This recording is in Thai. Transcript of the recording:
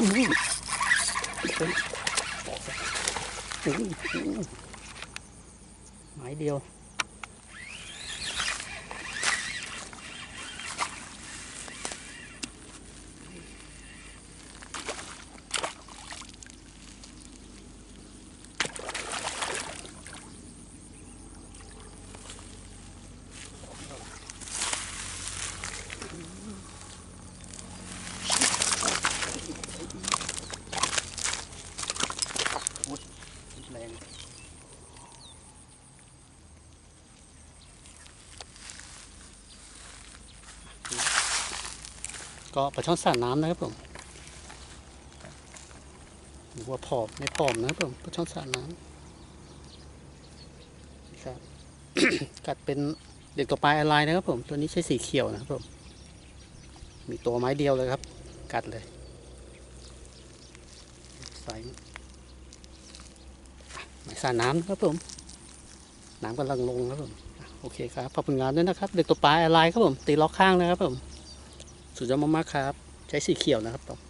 ไม้เดียว ก็ปลาช่อนสาดน้ำนะครับผมหรือว่าผอมไม่ผอมนะครับผมปลาช่อนสาดน้ำครับ กัดเป็นเด็กตัวปลายอะไรนะครับผม ตัวนี้ใช้สีเขียวนะครับผม มีตัวไม้เดียวเลยครับ กัดเลยใส่ สาดน้ำครับผมน้ำกำลังลงครับผมโอเคครับขอบคุณงานด้วยนะครับ เด็กตัวปลายอะไรครับผมตีล็อกข้างนะครับผมสุดยอดมากๆครับ ใช้สีเขียวนะครับผม